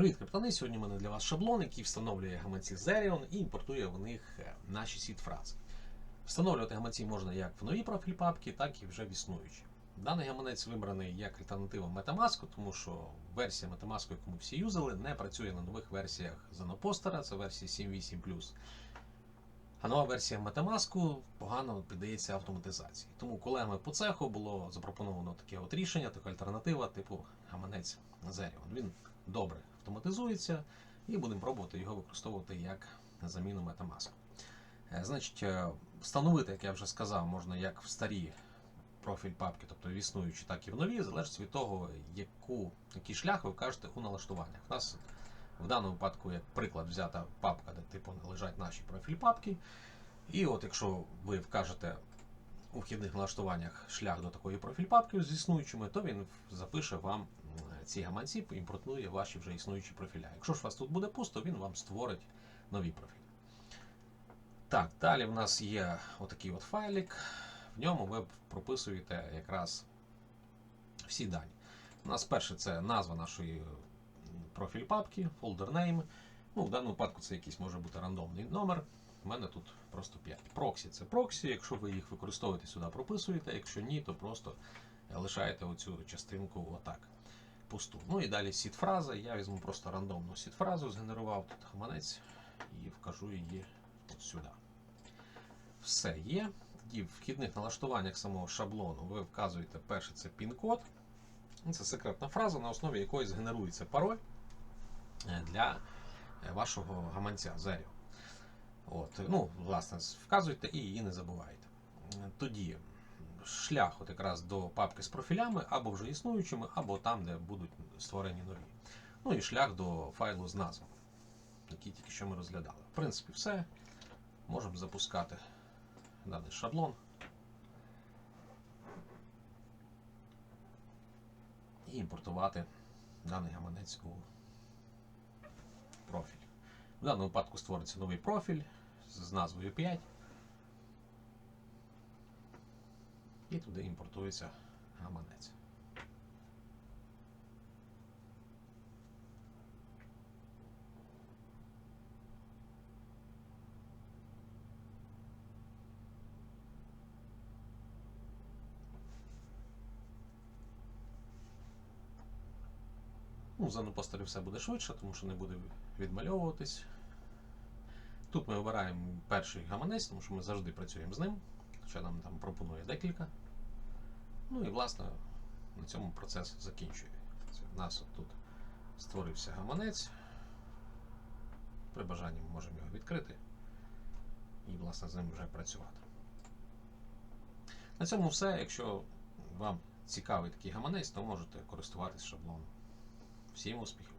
Привіт, капітани! Сьогодні в мене для вас шаблон, який встановлює гаманці Zerion і імпортує в них е, наші сіт-фрази. Встановлювати гаманці можна як в новій профіль папки, так і вже в існуючі. Даний гаманець вибраний як альтернатива Metamask, тому що версія Metamask, яку ми всі юзали, не працює на нових версіях Zenoposter, це версія 7.8. А нова версія Metamask погано піддається автоматизації. Тому колегами по цеху було запропоновано таке от рішення, така альтернатива, типу гаманець Zerion. Він добре автоматизується і будемо пробувати його використовувати як заміну Metamask. Е, Значить, е, встановити, як я вже сказав, можна як в старі профіль папки, тобто в існуючі, так і в нові, залежить від того, яку, який шлях ви вкажете у налаштуваннях. У нас в даному випадку, як приклад, взята папка, де типу лежать наші профіль папки. І от якщо ви вкажете у вхідних налаштуваннях шлях до такої профіль папки з існуючими, то він запише вам ці гаманці, імпортує ваші вже існуючі профіля. Якщо ж у вас тут буде пусто, він вам створить нові профілі. Так, далі в нас є отакий от файлик. В ньому ви прописуєте якраз всі дані. У нас перше це назва нашої профіль папки, folder name. Ну, в даному випадку це якийсь може бути рандомний номер. У мене тут просто 5. Проксі це проксі. Якщо ви їх використовуєте, сюди прописуєте. Якщо ні, то просто лишаєте оцю частинку отак. Пусту. Ну і далі сід-фраза. Я візьму просто рандомну сід-фразу, згенерував тут гаманець і вкажу її от сюди. Все є. Тоді в вхідних налаштуваннях самого шаблону ви вказуєте перше це пін-код. Це секретна фраза, на основі якої згенерується пароль для е, вашого гаманця Zero. От, ну, власне, вказуйте і її не забувайте. Е, Тоді шлях от якраз до папки з профілями, або вже існуючими, або там, де будуть створені нові. Ну і шлях до файлу з назвами, який тільки що ми розглядали. В принципі, все. Можемо запускати даний шаблон. І імпортувати даний гаманець у профіль. В даному випадку створиться новий профіль з назвою 5. І туди імпортується гаманець. Ну, за постері все буде швидше, тому що не буде відмальовуватись. Тут ми обираємо перший гаманець, тому що ми завжди працюємо з ним, хоча нам там пропонує декілька. Ну і власне на цьому процес закінчує. У нас тут створився гаманець. При бажанні ми можемо його відкрити і власне з ним вже працювати. На цьому все. Якщо вам цікавий такий гаманець, то можете користуватись шаблоном. Всім успіхів!